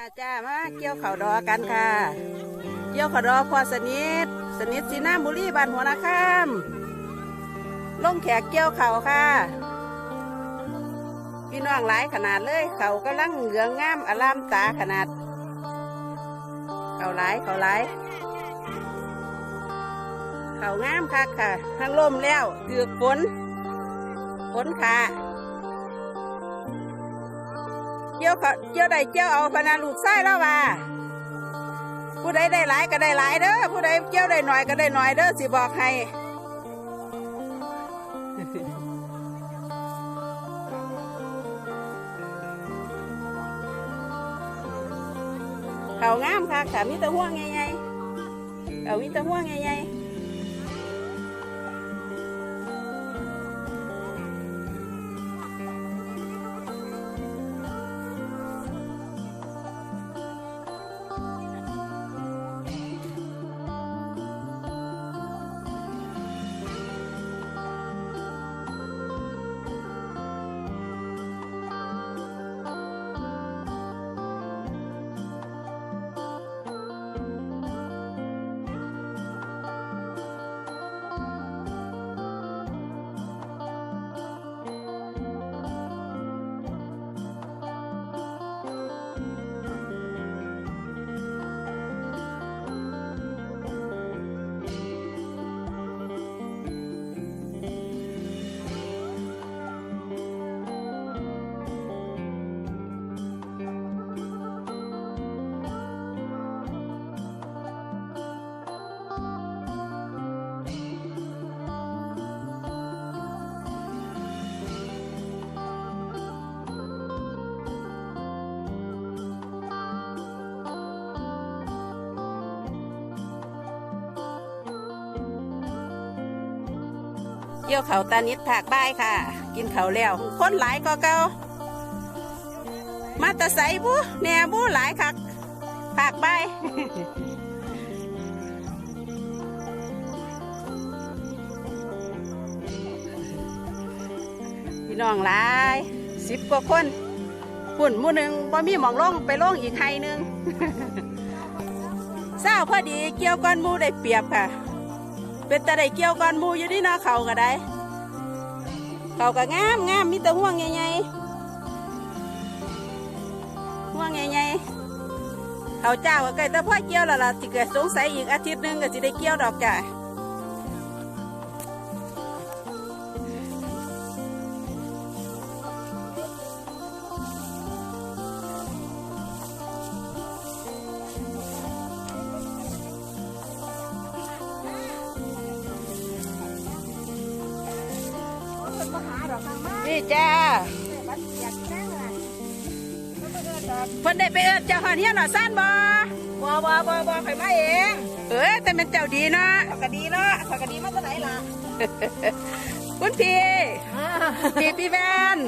จ้าจ้ามาเกี่ยวเขาดอกันค่ะ เกี่ยวเขาดอพอสนิทสนิทสีน้ำบุรีบ้านหัวนาคามลงแขกเกี่ยวเขาค่ะพี่น้องหลายขนาดเลย เขากำลังเหลืองงามอลามตาขนาด เขาหลายเขาหลายเขางามคักค่ะทางลมแล้วเถือกฝนฝนค่ะ เกี่ยวเขาเกี่ยวใดเกี่ยวเอาพนาลูกไส้แล้วว่าผู้ใดได้หลายก็ได้หลายเด้อผู้ใดเกี่ยวได้หน่อยก็ได้หน่อยเด้อสิบอกให้เขางามค่ะค่ะมีแตะห่วงไงไงเขามีแตะห่วงไงไง เกี่ยวเขาตานิดผากบ้ายค่ะ กินเขาแล้วคนหลายก็เก่ามาตะใสบูแหนบูหลายคักผากบ้ายพี่น้องหลายสิบกว่าคนหุ่นมู่หนึ่งบ่มีหมองลงไปลงอีกไฮหนึ่งเศร้าพอดีเกี่ยวก้อนมูได้เปรียบค่ะ เป็นตะได้เกี่ยวก้อนมูอยู่ที่นาเขาก็ได้เขาก็งามงามมีแต่ห่วงใหญ่ๆห่วงใหญ่ๆเขาเจ้าก็ใกล้แต่พ่อเกี่ยวแล้วล่ะสิเกิดสงสัยอีกอาทิตย์หนึงก็สิได้เกี่ยวดอกจ้ะ เพิ่นได้ไปเอิ้นเจ้าหอนเฮียนหน่อซ่านบ่บ่บ่บ่บ่ข่อยมาเอง เออแต่เป็นเจ้าดีเนาะข่อยก็ดีเนาะข่อยก็ดีมาจากไหนล่ะ คุณพี่พี่พี่แวน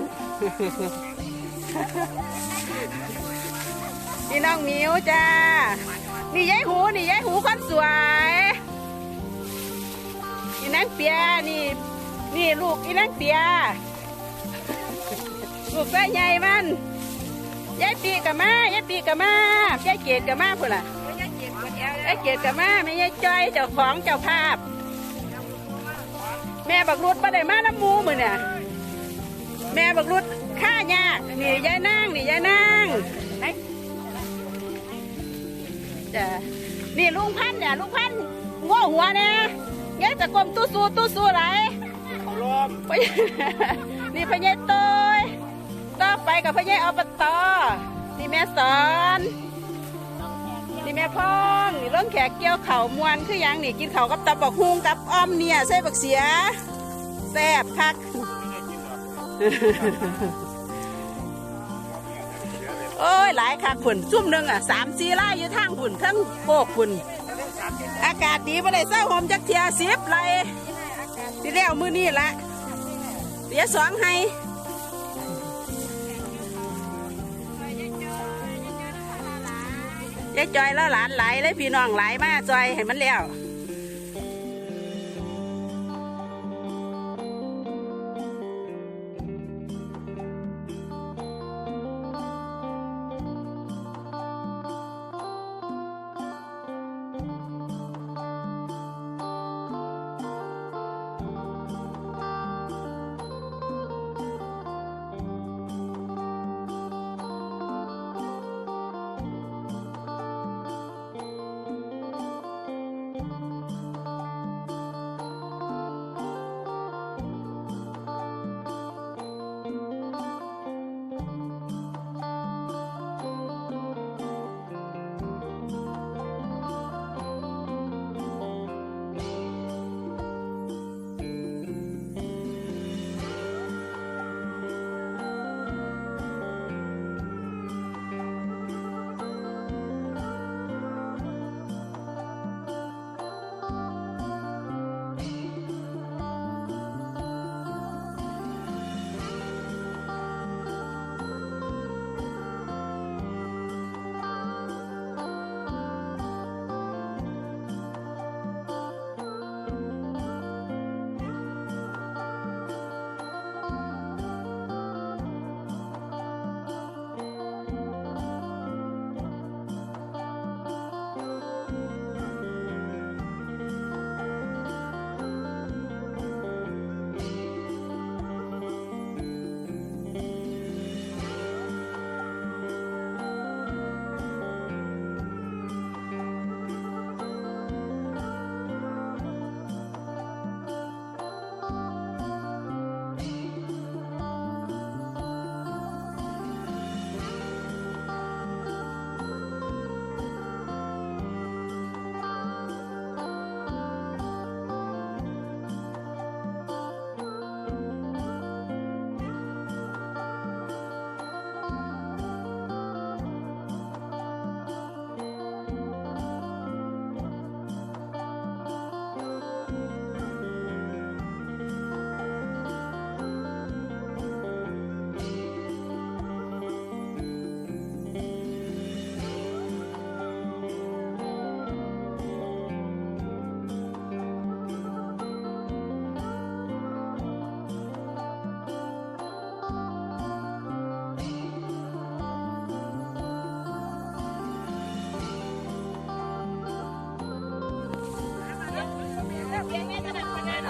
พี่น้องหมิวจ้า นี่ยายหู นี่ยายหูคนสวย อีนางเปีย นี่ นี่ลูกอีนางเปีย ลูกแม่ใหญ่มัน ยายปีกับมายายปีกับมายายเกดกับมาพุ่นล่ะยายเกดกับมาไม่ยายจ้อยเจ้าของเจ้าภาพ แม่บักรุดมาได้มาน้ำหมูมือเนี่ยแม่บักรุดข้ายากนี่ยายนางนี่ยายนางไอ้จ้ะนี่ลุงพันธุ์เนี่ยลุงพันธุ์ง้อหัวเนี่ยยายจะกลมตู้ซูตู้ซูไหลเขาลมไปนี่พญายโตยต่อ ไปกับพญายอบตนี่แม่สอนนี่แม่พ่องนี่ร่องแขกเกี่ยวเข่ามวนคือยังนี่กินเข่ากับตับบักฮุงกับอ้อมเนี่ยใส่บักเสียแซ่บคักโอ้ยหลายคักฝุ่นซุ่มหนึ่งอะสามสี่ไร่อยู่ทางฝุ่นทั้งโบกฝุ่นอากาศดีมาได้เศร้าหอมจักเทียสิบไรที่แล้วมือนี่ละเดี๋ยวสองให้ ยายจอยแล้วหลานไหลายเลยพี่น้องไหลายมาจอยให้มันแล้ว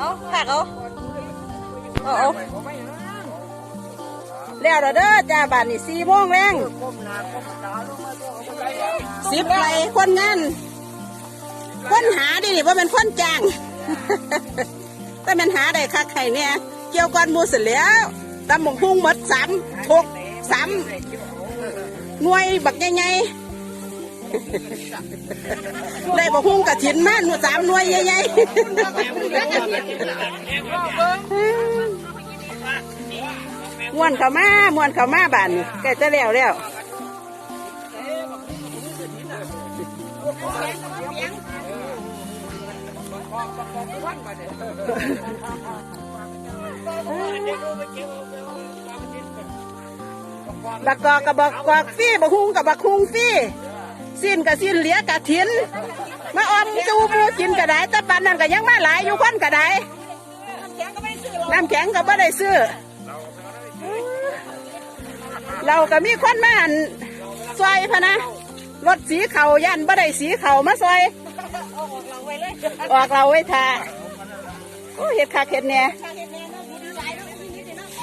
เอาผักเอาเอาเอาแล้วเด้อเด้อจ้าบ้านนี่สี่โมงแรงสิบไรคนงานคนหาดินี่ว่าเป็นคนจ้างแต่มันหาได้คักไข่เนี่ยเกี่ยวก้อนมูเสร็จแล้วตำหมกพุงหมดสามทกสามหน่วยบักใหญ่ๆ ได้บักพุงกระถินมาหนูสามหน่วยใหญ่ๆม้วนเข้ามาม้วนเข้ามาบ้านนี่ใกล้จะแล้วแล้วบักกอกกับบักกอกฟี่บักฮุงกับบักฮุงฟี่ สิ้นกับสิ้นเหลียกับถินมาออมจูหมูกินกระไดแต่ปันนั่นก็ยังมาหลายอยู่คนกระไดน้ำแข็งก็บ่ได้ซื้อเราก็มีคนมาอั่นซอยพะนะรถสีเขายันบ่ได้สีเขามาซอยออกเราไว้ทาโอ้เห็ดคักเห็ดเนี่ย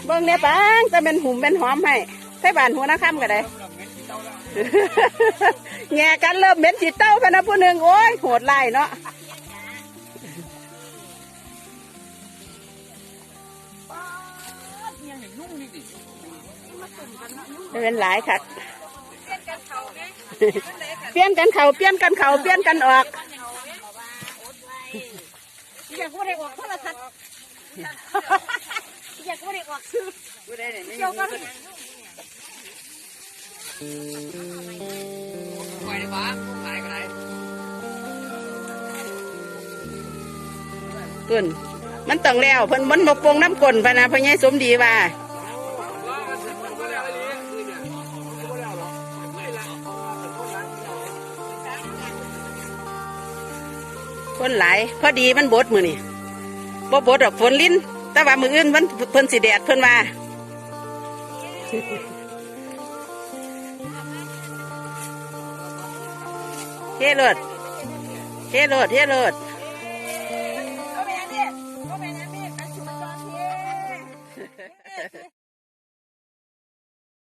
เบิ่งเนี่ยปังจะเป็นหุ่มเป็นหอมให้ใส่บานหัวน้าค่ำก็ได้ แง่กันเริ่มเหม็นจิตเต้าพะนะผู้หนึ่งโอ้ยโหดไล่เนาะเป็นหลายค่ะเปลี่ยนกันเขาเปลี่ยนกันเขาเปลี่ยนกันออกอยากพูดให้ออกโทรทัศน์อยากพูดให้ออกซื้อเกี่ ยวกันเพิ่นมันต้องแล้วเพิ่นมันบกปงน้ำกลนพะนะพะยายสมดีว่าคนหลายพอดีมันบดมือนี่บ่บดดอกฝนลิ้น แต่ว่ามืออื่นมันเพิ่นสีแดดเพิ่นว่า เฮ้โลดเฮ้โลดเฮ้โลด